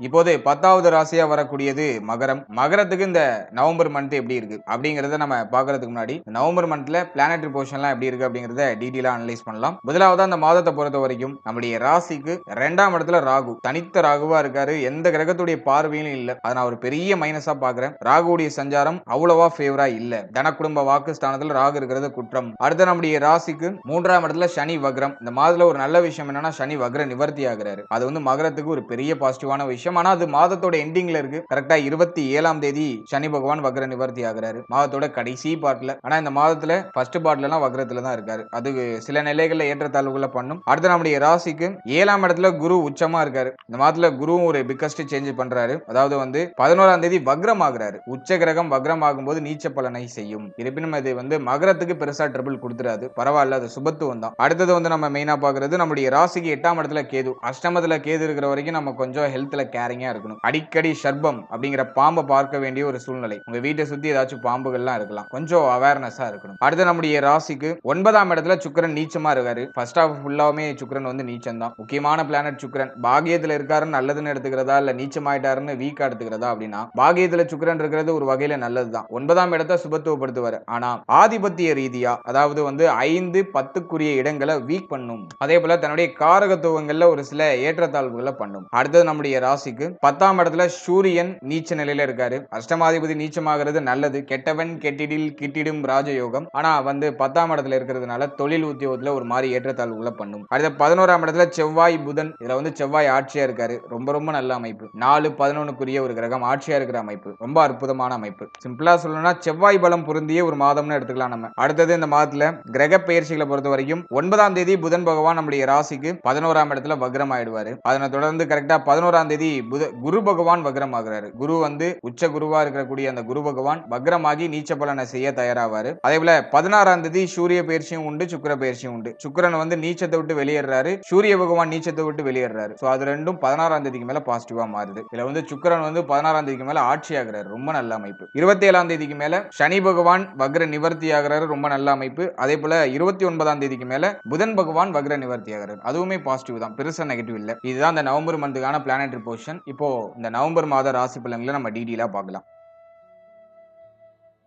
இப்போது பத்தாவது ராசியா வரக்கூடியது மகரம். மகரத்துக்கு இந்த நவம்பர் மந்த் எப்படி இருக்கு? அப்படிங்கறத நம்ம பாக்குறதுக்கு முன்னாடி நவம்பர் மந்த்ல பிளானட்டரி பொசிஷன்லாம் எப்படி இருக்கு அப்படிங்கறத டீடெயிலா அனலைஸ் பண்ணலாம். முதலாவது அந்த மாதத்தை பொறுத்த வரைக்கும் நம்முடைய ராசிக்கு ரெண்டாம் இடத்துல ராகு. தனித்த ராகுவா இருக்காரு. எந்த கிரகத்துடைய பார்வையிலும் இல்ல. அதை நான் ஒரு பெரிய மைனஸா பாக்குறேன் ராகுவுடைய சஞ்சாரம் அவ்வளவா ஃபேவரா இல்ல. தன குடும்ப வாக்கு ஸ்தானத்துல ராகு இருக்கிறது குற்றம். அடுத்து நம்முடைய ராசிக்கு மூன்றாம் இடத்துல சனி வக்ரம். இந்த மாதத்துல ஒரு நல்ல விஷயம் என்னன்னா சனி வக்ர நிவர்த்தி ஆகிறாரு. அது வந்து மகரத்துக்கு ஒரு பெரிய பாசிட்டிவான விஷயம். ஆனா அது மாதத்தோட எண்டிங்ல இருக்கு. கரெக்டா இருபத்தி ஏழாம் தேதி சனி பகவான் வக்ர நிவர்த்தி ஆகுறாரு. மாதத்தோட கடைசி பாட்டுல ஆனா இந்த மாதத்துல ஃபர்ஸ்ட் பாட்டுல எல்லாம் வக்ரத்துல தான் இருக்காரு. அது சில நிலைகள்ல ஏற்றத்தாழ்வுகளை பண்ணும். அடுத்து நம்முடைய ராசிக்கு ஏழாம் இடத்துல குரு உச்சமா இருக்காரு. இந்த மாதத்துல குருவும் ஒரு பிக்கஸ்ட் சேஞ்ச் பண்றாரு. அதாவது வந்து பதினோராம் தேதி வக்ரம் ஆகுறாரு உச்ச கிரகம் வக்ரம் ஆகும்போது நீச்ச பலனை செய்யும். இருப்பினும் இது வந்து மகரத்துக்கு பெருசா ட்ரபிள் கொடுத்துறாது. பரவாயில்ல அது சுபத்துவம் தான். அடுத்தது வந்து நம்ம மெயினா பாக்குறது நம்முடைய ராசிக்கு எட்டாம் இடத்துல கேது. அஷ்டமத்துல கேது இருக்கிற வரைக்கும் நம்ம கொஞ்சம் ஹெல்த்ல கேரிங்காக இருக்கணும். அடிக்கடி ஷர்பம் அப்படிங்கிற பாம்பை பார்க்க வேண்டிய ஒரு சூழ்நிலை. உங்க வீட்டை சுத்தி ஏதாச்சும் பாம்புகள்லாம் இருக்கலாம். கொஞ்சம் அவேர்னஸா இருக்கணும். அடுத்து நம்முடைய ராசிக்கு ஒன்பதாம் இடத்துல சுக்கரன் நீச்சமா இருக்காரு. ஃபர்ஸ்ட் ஆஃப் ஃபுல்லாவுமே சுக்கரன் வந்து நீச்சம் தான் முக்கியமான பிளானட் சுக்கரன். பாகியத்தில் இருக்காருன்னு நல்லதுன்னு எடுத்துக்கிறதா? இல்ல நீச்சமாயிட்டாருன்னு வீக்கா எடுத்துக்கிறதா அப்படின்னா பாகியத்தில் சுக்கரன் இருக்கிறது ஒரு வகையில நல்லதுதான். ஒன்பதாம் இடத்தை சுபத்துவப்படுத்துவார். ஆனா ஆதிபத்திய ரீதியா அதாவது வந்து ஐந்து பத்துக்குரிய இடங்களை வீக் பண்ணும். அதே போல தன்னுடைய காரகத்துவங்கள்ல ஒரு சில ஏற்றத்தாழ்வுகளை பண்ணும். அடுத்தது நம்முடைய ராசி ராசிக்கு பத்தாம் இடத்துல சூரியன் நீச்ச நிலையில இருக்காரு. அஷ்டமாதிபதி நீச்சமாகிறது நல்லது. கெட்டவன் கெட்டிடில் கிட்டிடும் ராஜயோகம். ஆனா வந்து பத்தாம் இடத்துல இருக்கிறதுனால தொழில் உத்தியோகத்துல ஒரு மாதிரி ஏற்றத்தாழ்வுகளை பண்ணும். அடுத்த பதினோராம் இடத்துல செவ்வாய் புதன். இதுல வந்து செவ்வாய் ஆட்சியா இருக்காரு. ரொம்ப ரொம்ப நல்ல அமைப்பு. நாலு பதினொன்னுக்குரிய ஒரு கிரகம் ஆட்சியா இருக்கிற அமைப்பு. ரொம்ப அற்புதமான அமைப்பு. சிம்பிளா சொல்லணும்னா செவ்வாய் பலம் பொருந்திய ஒரு மாதம்னு எடுத்துக்கலாம் நம்ம. அடுத்தது இந்த மாதத்துல கிரக பெயர்ச்சிகளை பொறுத்த வரைக்கும் ஒன்பதாம் தேதி புதன் பகவான் நம்முடைய ராசிக்கு பதினோராம் இடத்துல வக்ரம் ஆயிடுவாரு அதனை தொடர்ந்து கரெக்டா பதினோராம் தேதி புத குரு பகவான் வக்ரம் ஆகுறாரு குரு வந்து உச்ச குருவா இருக்கக்கூடிய அந்த குரு பகவான் வக்ரமாகி நீச்ச பலனை செய்ய தயாராவாரு. அதே போல பதினாறாம் தேதி சூரிய பயிற்சியும் உண்டு சுக்கிர பயிற்சியும் உண்டு. சுக்கிரன் வந்து நீச்சத்தை விட்டு வெளியேறாரு. சூரிய பகவான் நீச்சத்தை விட்டு வெளியேறாரு. சோ அது ரெண்டும் பதினாறாம் தேதிக்கு மேல பாசிட்டிவா மாறுது. இதுல வந்து சுக்கிரன் வந்து பதினாறாம் தேதிக்கு மேல ஆட்சி ஆகுறாரு ரொம்ப நல்ல அமைப்பு. இருபத்தி ஏழாம் தேதிக்கு மேல சனி பகவான் வக்ர நிவர்த்தி ஆகிறாரு ரொம்ப நல்ல அமைப்பு. அதே போல இருபத்தி ஒன்பதாம் தேதிக்கு மேல புதன் பகவான் வக்ர நிவர்த்தி ஆகிறார் அதுவுமே பாசிட்டிவ் தான். பெருசா நெகட்டிவ் இல்ல. இதுதான் அந்த நவம்பர் மந்த்துக்கான பிளானட்டரி பொசிஷன் இப்போ இந்த நவம்பர் மாத ராசி பலன்களை நம்ம டீடெயிலாக பார்க்கலாம்.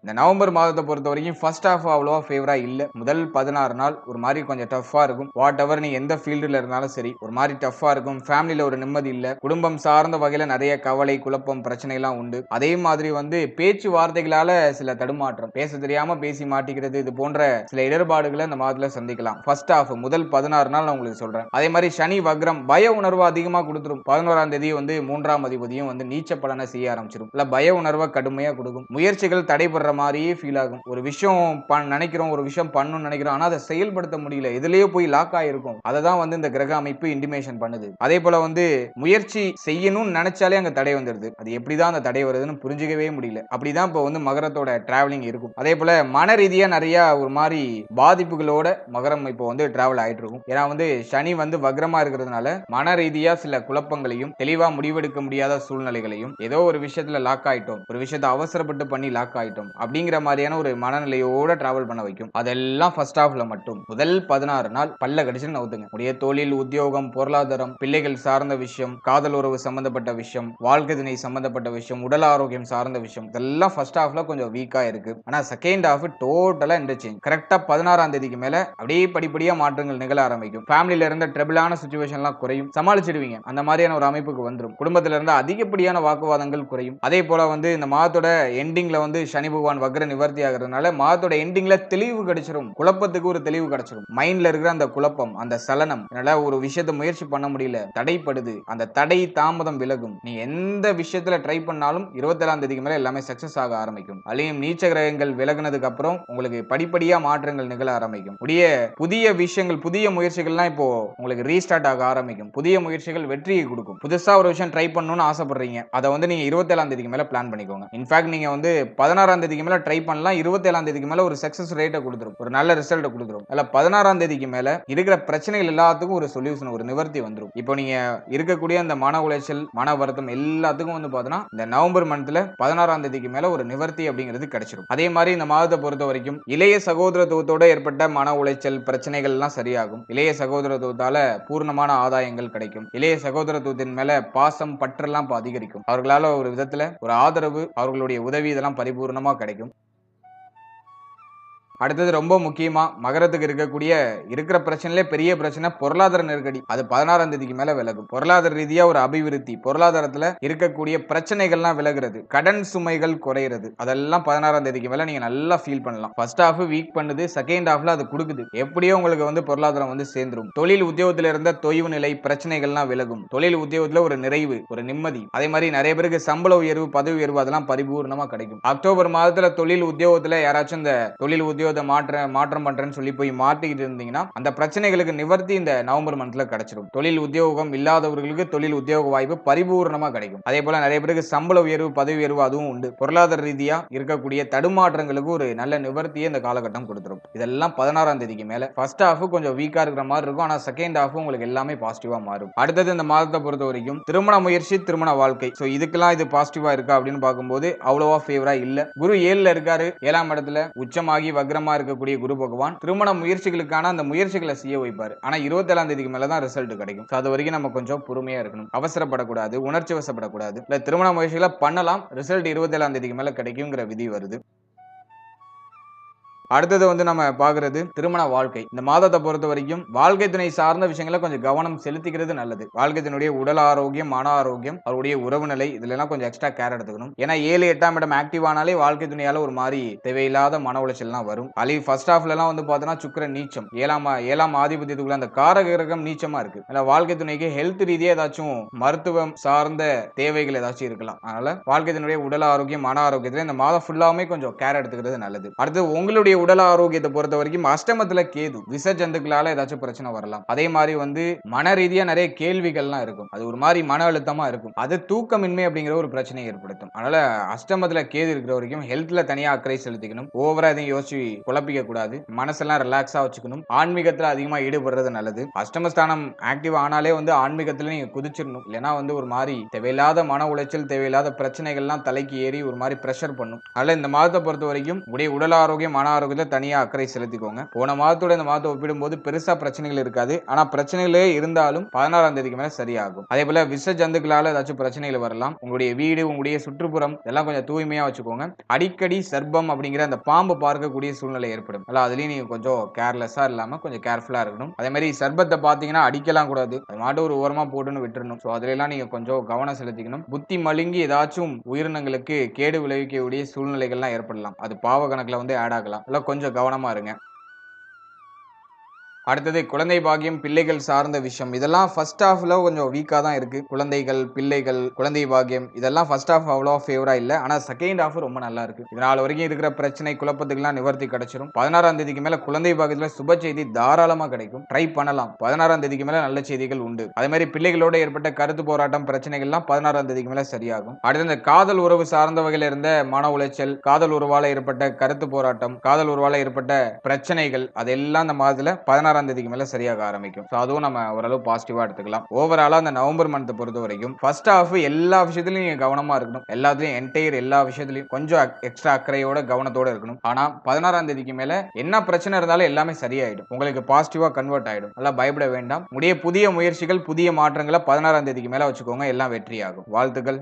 இந்த நவம்பர் மாதத்தை பொறுத்த வரைக்கும் ஃபர்ஸ்ட் ஹாஃப் அவ்வளோவா ஃபேவரா இல்லை. முதல் பதினாறு நாள் ஒரு மாதிரி கொஞ்சம் டஃப்பா இருக்கும். வாட் எவர் நீ எந்த ஃபீல்டில் இருந்தாலும் சரி ஒரு மாதிரி டஃப்பா இருக்கும். ஃபேமிலியில் ஒரு நிம்மதி இல்லை. குடும்பம் சார்ந்த வகையில் நிறைய கவலை குழப்பம் பிரச்சனைலாம் உண்டு. அதே மாதிரி வந்து பேச்சு வார்த்தைகளால சில தடுமாற்றம். பேச தெரியாம பேசி மாட்டிக்கிறது இது போன்ற சில இடர்பாடுகளை இந்த மாதத்தில் சந்திக்கலாம். ஃபர்ஸ்ட் ஹாஃப் முதல் பதினாறு நாள் நான் உங்களுக்கு சொல்றேன். அதே மாதிரி சனி வக்ரம் பய உணர்வு அதிகமாக கொடுத்துரும். பதினோராம் தேதி வந்து மூன்றாம் அதிபதியும் வந்து நீச்ச பலனை செய்ய ஆரம்பிச்சிடும் இல்லை பய உணர்வை கடுமையாக கொடுக்கும். முயற்சிகள் தடைபடுற மாதிரியே ஃபீல் ஆகும். ஒரு விஷயம் பண் நினைக்கிறோம் ஒரு விஷயம் பண்ணணும்னு நினைக்கிறோம் ஆனா அதை செயல்படுத்த முடியல. இதுலயே போய் லாக் ஆயிருக்கும். அதை தான் வந்து இந்த கிரக அமைப்பு இன்டிமேஷன் பண்ணுது. அதே போல வந்து முயற்சி செய்யணும்னு நினைச்சாலே அங்க தடை வந்துடுது அது எப்படிதான் அந்த தடை வருதுன்னு புரிஞ்சுக்கவே முடியல. அப்படிதான் இப்போ வந்து மகரத்தோட டிராவலிங் இருக்கும். அதே போல மன ரீதியா நிறைய ஒரு மாதிரி பாதிப்புகளோட மகரம் இப்போ வந்து டிராவல் ஆயிட்டு இருக்கும். ஏன்னா வந்து சனி வந்து வக்ரமா இருக்கிறதுனால மன ரீதியா சில குழப்பங்களையும் தெளிவா முடிவெடுக்க முடியாத சூழ்நிலைகளையும் ஏதோ ஒரு விஷயத்துல லாக் ஆயிட்டோம். ஒரு விஷயத்தை அவசரப்பட்டு பண்ணி லாக் ஆயிட்டோம். அப்படிங்கிற மாதிரியான ஒரு மனநிலையோட டிராவல் பண்ண வைக்கும். அதெல்லாம் ஃபர்ஸ்ட் ஹாஃப்ல மட்டும். முதல் பதினாறு நாள் பல்ல கடிச்சு நவுத்துங்க. உடைய தொழில் உத்தியோகம் பொருளாதாரம் பிள்ளைகள் சார்ந்த விஷயம் காதல் உறவு சம்பந்தப்பட்ட விஷயம் வாழ்க்கை திணை சம்பந்தப்பட்ட விஷயம் உடல் ஆரோக்கியம் சார்ந்த விஷயம். இதெல்லாம் ஃபர்ஸ்ட் ஹாஃப்ல கொஞ்சம் வீக்கா இருக்கு. ஆனா செகண்ட் ஹாஃப் டோட்டலா இன்டர்சேஞ்ச் கரெக்டா பதினாறாம் தேதிக்கு மேல அப்படியே படிப்படியா மாற்றங்கள் நிகழ ஆரம்பிக்கும். ஃபேமிலியில இருந்த ட்ரபிளான சுச்சுவேஷன்லாம் குறையும். சமாளிச்சிடுவீங்க. அந்த மாதிரியான ஒரு அமைப்புக்கு வந்துடும் குடும்பத்துல இருந்த அதிகப்படியான வாக்குவாதங்கள் குறையும். அதே போல வந்து இந்த மாதத்தோட எண்டிங்ல வந்து சனி பகவான் வக்ர நிவர்த்தி ஆகிறதுனால மாதத்தோட எண்டிங்ல தெளிவு கிடைச்சிரும். குழப்பத்துக்கு ஒரு தெளிவு கிடைச்சிரும். மைண்ட்ல இருக்கிற அந்த குழப்பம் அந்த சலனம் என்னால ஒரு விஷயத்த முயற்சி பண்ண முடியல தடைப்படுது அந்த தடை தாமதம் விலகும். நீ எந்த விஷயத்துல ட்ரை பண்ணாலும் இருபத்தேழாம் தேதிக்கு மேல எல்லாமே சக்சஸ் ஆக ஆரம்பிக்கும். அதையும் நீச்ச கிரகங்கள் விலகுனதுக்கு அப்புறம் உங்களுக்கு படிப்படியா மாற்றங்கள் நிகழ ஆரம்பிக்கும். புதிய புதிய விஷயங்கள் புதிய முயற்சிகள்லாம் இப்போ உங்களுக்கு ரீஸ்டார்ட் ஆக ஆரம்பிக்கும். புதிய முயற்சிகள் வெற்றியை கொடுக்கும். புதுசா ஒரு விஷயம் ட்ரை பண்ணணும்னு ஆசைப்படுறீங்க. அதை வந்து நீங்க இருபத்தேழாம் தேதிக்கு மேல பிளான் பண்ணிக்கோங்க. இன்ஃபேக்ட் நீங்க வந்து பதினாறாம் தேதிக்கு தேதிக்கு மேல ட்ரை பண்ணலாம். இருபத்தி ஏழாம் தேதிக்கு மேல ஒரு சக்சஸ் ரேட்டை கொடுத்துரும். ஒரு நல்ல ரிசல்ட்டை கொடுத்துரும். அதில் பதினாறாம் தேதிக்கு மேல இருக்கிற பிரச்சனைகள் எல்லாத்துக்கும் ஒரு சொல்யூஷன் ஒரு நிவர்த்தி வந்துரும். இப்போ நீங்க இருக்கக்கூடிய அந்த மன உளைச்சல் மன வருத்தம் எல்லாத்துக்கும் வந்து பார்த்தோன்னா இந்த நவம்பர் மந்த்ல பதினாறாம் தேதிக்கு மேல ஒரு நிவர்த்தி அப்படிங்கிறது கிடைச்சிடும் அதே மாதிரி இந்த மாதத்தை பொறுத்த வரைக்கும் இளைய சகோதரத்துவத்தோட ஏற்பட்ட மன உளைச்சல் பிரச்சனைகள் எல்லாம் சரியாகும். இளைய சகோதரத்துவத்தால பூர்ணமான ஆதாயங்கள் கிடைக்கும். இளைய சகோதரத்துவத்தின் மேல பாசம் பற்றெல்லாம் இப்ப அதிகரிக்கும். அவர்களால ஒரு விதத்துல ஒரு ஆதரவு அவர்களுடைய உதவி இதெல்லாம் பரிபூர்ணமா கிடைக்கும். கிடைக்கும் அடுத்தது ரொம்ப முக்கியமா மகரத்துக்கு இருக்கக்கூடிய இருக்கிற பிரச்சனையிலே பெரிய பிரச்சனை பொருளாதார நெருக்கடி. அது பதினாறாம் தேதிக்கு மேல விலகும் பொருளாதார ரீதியா ஒரு அபிவிருத்தி. பொருளாதாரத்துல இருக்கக்கூடிய பிரச்சனைகள்லாம் விலகுறது. கடன் சுமைகள் குறையிறது. அதெல்லாம் பதினாறாம் தேதிக்கு மேல நீங்க நல்லா ஃபீல் பண்ணலாம். ஃபர்ஸ்ட் ஹாஃப் வீக் பண்ணுது. செகண்ட் ஹாஃப்ல அது கொடுக்குது. எப்படியோ உங்களுக்கு வந்து பொருளாதாரம் வந்து சேர்ந்துரும். தொழில் உத்தியோகத்துல இருந்த தொய்வு நிலை பிரச்சனைகள்லாம் விலகும். தொழில் உத்தியோகத்துல ஒரு நிறைவு ஒரு நிம்மதி. அதே மாதிரி நிறைய பேருக்கு சம்பள உயர்வு பதவி உயர்வு அதெல்லாம் பரிபூர்ணமா கிடைக்கும். அக்டோபர் மாதத்துல தொழில் உத்தியோகத்துல யாராச்சும் இந்த தொழில் உத்தியோகத்தை மாற்ற மாற்றம் பண்றேன்னு சொல்லி போய் மாட்டிக்கிட்டு இருந்தீங்கன்னா அந்த பிரச்சனைகளுக்கு நிவர்த்தி இந்த நவம்பர் மந்த்ல கிடைச்சிடும் தொழில் உத்தியோகம் இல்லாதவர்களுக்கு தொழில் உத்தியோக வாய்ப்பு பரிபூர்ணமா கிடைக்கும். அதே போல நிறைய பேருக்கு சம்பள உயர்வு பதவி உயர்வு அதுவும் உண்டு. பொருளாதார ரீதியா இருக்கக்கூடிய தடுமாற்றங்களுக்கு ஒரு நல்ல நிவர்த்தியை இந்த காலகட்டம் கொடுத்துரும். இதெல்லாம் பதினாறாம் தேதிக்கு மேல. ஃபர்ஸ்ட் ஹாஃப் கொஞ்சம் வீக்கா இருக்கிற மாதிரி இருக்கும். ஆனா செகண்ட் ஹாஃப் உங்களுக்கு எல்லாமே பாசிட்டிவா மாறும். அடுத்தது இந்த மாதத்தை பொறுத்த வரைக்கும் திருமண முயற்சி திருமண வாழ்க்கை. ஸோ இதுக்கெல்லாம் இது பாசிட்டிவா இருக்கா அப்படின்னு பார்க்கும்போது அவ்வளவா ஃபேவரா இல்ல. குரு ஏழுல இருக்காரு. ஏழாம் இடத்துல உச்சமாகி வக்ரமா இருக்கக்கூடிய குரு பகவான் திருமண முயற்சிகளுக்கான அந்த முயற்சிகளை செய்ய வைப்பாரு. ஆனா இருபத்தேழாம் தேதிக்கு மேலே தான் ரிசல்ட் கிடைக்கும். அது வரைக்கும் நம்ம கொஞ்சம் பொறுமையா இருக்கணும். அவசரப்படக்கூடாது உணர்ச்சி வசப்படக்கூடாது இல்ல திருமண முயற்சிகளை பண்ணலாம். ரிசல்ட் இருபத்தேழாம் தேதிக்கு மேலே கிடைக்குங்கிற விதி வருது. அடுத்தது வந்து நம்ம பார்க்கறது திருமண வாழ்க்கை. இந்த மாதத்தை பொறுத்த வரைக்கும் வாழ்க்கை துணை சார்ந்த விஷயங்களை கொஞ்சம் கவனம் செலுத்திக்கிறது நல்லது. வாழ்க்கை உடல் ஆரோக்கியம் மன ஆரோக்கியம் அவருடைய உறவு நிலை இதுல எல்லாம் கொஞ்சம் எக்ஸ்ட்ரா கேர் எடுத்துக்கணும். ஏன்னா ஏழு எட்டாம் இடம் ஆக்டிவ் ஆனாலே வாழ்க்கை துணையால ஒரு மாதிரி தேவையில்லாத மன உளைச்சல்லாம் வரும். அலி ஃபர்ஸ்ட் ஹாஃப்ல எல்லாம் வந்து பார்த்தோன்னா சுக்கர நீச்சம். ஏழாம் ஏழாம் ஆதிபத்தியத்துக்குள்ள அந்த காரக கிரகம் நீச்சமா இருக்கு. அதனால வாழ்க்கை துணைக்கு ஹெல்த் ரீதியா ஏதாச்சும் மருத்துவம் சார்ந்த தேவைகள் ஏதாச்சும் இருக்கலாம். அதனால வாழ்க்கை துணையுடைய உடல் ஆரோக்கியம் மன ஆரோக்கியத்துல இந்த மாதம் ஃபுல்லாமே கொஞ்சம் கேர் எடுத்துக்கிறது நல்லது. அடுத்து உங்களுடைய உடல் ஆரோக்கியத்தை பொறுத்த வரைக்கும் அஷ்டமத்துல கேது விஷ ஜந்துக்களால ஏதாச்சும் பிரச்சனை வரலாம். அதே மாதிரி வந்து மன ரீதியா நிறைய கேள்விகள்லாம் இருக்கும். அது ஒரு மாதிரி மன அழுத்தமா இருக்கும். அது தூக்கமின்மை அப்படிங்கிற ஒரு பிரச்சனையை ஏற்படுத்தும். அதனால அஷ்டமத்துல கேது இருக்கிற வரைக்கும் ஹெல்த்ல தனியா அக்கறை செலுத்திக்கணும். ஓவரா எதையும் யோசிச்சு குழப்பிக்க கூடாது. மனசெல்லாம் ரிலாக்ஸா வச்சுக்கணும். ஆன்மீகத்துல அதிகமா ஈடுபடுறது நல்லது. அஷ்டமஸ்தானம் ஆக்டிவ் ஆனாலே வந்து ஆன்மீகத்துல நீங்க குதிச்சிடணும். இல்லைன்னா வந்து ஒரு மாதிரி தேவையில்லாத மன உளைச்சல் தேவையில்லாத பிரச்சனைகள்லாம் தலைக்கு ஏறி ஒரு மாதிரி ப்ரெஷர் பண்ணும். அதனால இந்த மாதத்தை பொறுத்த வரைக்கும் உடைய உடல் ஆரோக்கியம் மன ஆரோக்கியத்தை தனியா அக்கறை செலுத்திக்கோங்க. போன மாதத்தோட இந்த மாதத்தை ஒப்பிடும்போது பெருசாக பிரச்சனைகள் இருக்காது. ஆனால் பிரச்சனைகளே இருந்தாலும் பதினாறாம் தேதிக்கு மேலே சரியாகும். அதே போல விஷ ஜந்துக்களால் ஏதாச்சும் பிரச்சனைகள் வரலாம். உங்களுடைய வீடு உங்களுடைய சுற்றுப்புறம் இதெல்லாம் கொஞ்சம் தூய்மையாக வச்சுக்கோங்க. அடிக்கடி சர்ப்பம் அப்படிங்கிற அந்த பாம்பு பார்க்கக்கூடிய சூழ்நிலை ஏற்படும். அல்ல அதுலேயும் நீங்கள் கொஞ்சம் கேர்லெஸ்ஸாக இல்லாமல் கொஞ்சம் கேர்ஃபுல்லாக இருக்கணும். அதே மாதிரி சர்பத்தை பார்த்தீங்கன்னா அடிக்கலாம் கூடாது. அது மாட்டு ஒரு ஓரமாக போட்டுன்னு விட்டுறணும். ஸோ அதுல நீங்கள் கொஞ்சம் கவனம் செலுத்திக்கணும். புத்தி மழுங்கி ஏதாச்சும் உயிரினங்களுக்கு கேடு விளைவிக்கக்கூடிய சூழ்நிலைகள்லாம் ஏற்படலாம். அது பாவ கணக்கில் வந்து ஆட் ஆகலாம். எல்லாம் கொஞ்சம் கவனமாக இருங்க. அடுத்தது குழந்தை பாக்கியம் பிள்ளைகள் சார்ந்த விஷயம். இதெல்லாம் ஃபர்ஸ்ட் ஹாஃப்ல கொஞ்சம் வீக்காக தான் இருக்கு. குழந்தைகள் பிள்ளைகள் குழந்தை பாக்கியம் இதெல்லாம் ஃபர்ஸ்ட் ஹாஃப் அவ்வளோ ஃபேவரா இல்லை. ஆனால் செகண்ட் ஹாஃப் ரொம்ப நல்லா இருக்கு. இதனால் வரைக்கும் இருக்கிற பிரச்சனை குழப்பத்துக்குலாம் நிவர்த்தி கிடைச்சிரும். பதினாறாம் தேதிக்கு மேல குழந்தை பாக்கியத்தில் சுப செய்தி தாராளமாக கிடைக்கும். ட்ரை பண்ணலாம். பதினாறாம் தேதிக்கு மேல நல்ல செய்திகள் உண்டு. அதே மாதிரி பிள்ளைகளோட ஏற்பட்ட கருத்து போராட்டம் பிரச்சனைகள்லாம் பதினாறாம் தேதிக்கு மேல சரியாகும். அடுத்து இந்த காதல் உறவு சார்ந்த வகையில் இருந்த மன உளைச்சல் காதல் உறவால ஏற்பட்ட கருத்து போராட்டம் காதல் உறவால ஏற்பட்ட பிரச்சனைகள் அதெல்லாம் இந்த மாதத்துல பதினாறாம் தேதிக்கு மேல சரியாக ஆரம்பிக்கும். ஸோ அதுவும் நம்ம ஓரளவு பாசிட்டிவா எடுத்துக்கலாம். ஓவராலா அந்த நவம்பர் மந்த்தை பொறுத்த வரைக்கும் ஃபர்ஸ்ட் ஹாஃப் எல்லா விஷயத்துலையும் நீங்க கவனமா இருக்கணும். எல்லாத்துலயும் என்டையர் எல்லா விஷயத்துலையும் கொஞ்சம் எக்ஸ்ட்ரா அக்கறையோட கவனத்தோட இருக்கணும். ஆனா பதினாறாம் தேதிக்கு மேல என்ன பிரச்சனை இருந்தாலும் எல்லாமே சரியாயிடும். உங்களுக்கு பாசிட்டிவா கன்வெர்ட் ஆயிடும். நல்லா பயப்பட வேண்டாம். முடிய புதிய முயற்சிகள் புதிய மாற்றங்களை பதினாறாம் தேதிக்கு மேல வச்சுக்கோங்க. எல்லாம் வெற்றியாகும். வாழ்த்துக்கள்.